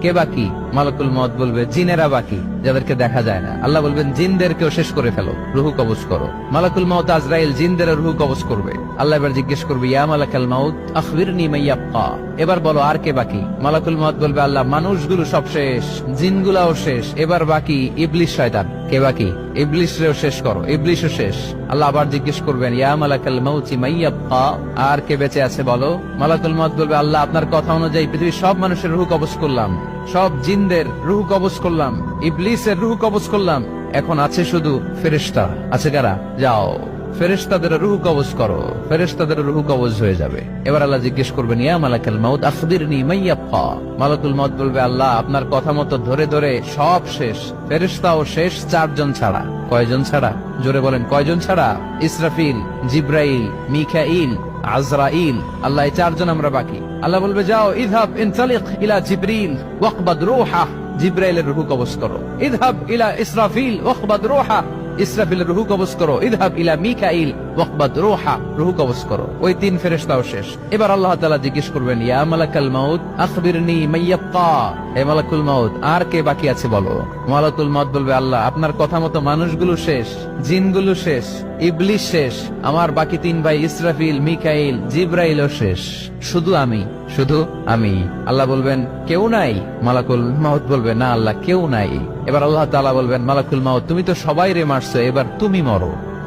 কে বাকি? মালাকুল মাউত বলবে, জিনেরা বাকি, যাদেরকে দেখা যায় না। আল্লাহ বলবেন শেষ করে ফেলো, রুহু করো। মালাকুল মাউত আজরাইল, জিনদের রুহু করবে। আল্লাহ এবার জিজ্ঞেস করবে, ইয়া মালাকাল মাউত মাইয়াপ্পা এবার বলো, আর কে বাকি? মালাকুল মাউত বলবে, আল্লাহ, মানুষগুলো সব শেষ, জিনগুলাও শেষ, এবার বাকি ইবলিশ শয়তান। কে বাকি? ইবলিশরেও শেষ করো, ইবলিশও শেষ। আল্লাহ আবার জিজ্ঞেস করবেন, ইয়া মালাকাল মাউতি মাইয়াপ্পা আর কে বেঁচে আছে বলো? মালাকুল মাউত বলবে, আল্লাহ, আপনার কথা অনুযায়ী পৃথিবীর সব মানুষের রুহু কবজ করলাম। সব জিনদের রুহু কবজ করলাম। ইবলিসের রুহু কবজ করলাম। এখন আছে শুধু ফেরেশতা। আছে কারা? যাও। ফেরেশতাদের রুহু কবজ করো। ফেরেশতাদের রুহু কবজ হয়ে যাবে। এবার আল্লাহ জিজ্ঞেস করবেন, ইয়া মালাকাল মাউত, আখবিরনি মাইয়াপ্পা মালাকুল মাউত বলবে, আল্লাহ, আপনার কথা মতো ধরে ধরে সব শেষ। ফেরেশতাও শেষ চারজন ছাড়া। কয়জন ছাড়া? জোরে বলেন, কয়জন ছাড়া? ইসরাফিল, জিব্রাইল, মিখাইল, আজরাইল। আল্লাহ, এই চারজন আমরা বাকি। আল্লাহ বলবে যাও ইদহাব ইনতালিক ইলা জিব্রিল ওয়াকবাদ রূহা জিব্রাইলের রুহু কবজ করো ইদহাব ইলা ইসরাফিল ওয়াকবাদ রূহা ইসরাফিলের রুহু কবজ করো ইদহাব ইলা মিকাইল কবজ করো। ওই তিন শেষ। এবার আল্লাহ তাআলা জিজ্ঞেস করবেন, ইয়া আর কে বাকি আছে বলো? মালাকুল বলবে, আল্লাহ, আপনার কথা মতো মানুষগুলো শেষ, জিনগুলো শেষ ইবলিশ শেষ, আমার বাকি তিন ভাই ইসরাফিল, মিকাইল, জিব্রাইলও শেষ। শুধু আমি শুধু আমি। আল্লাহ বলবেন, কেউ নাই? মালাকুল মাউত বলবে, না, আল্লাহ, কেউ নাই। এবার আল্লাহ তালা বলবেন, মালাকুল মাউত, তুমি তো সবাই রে মারছো, এবার তুমি মরো।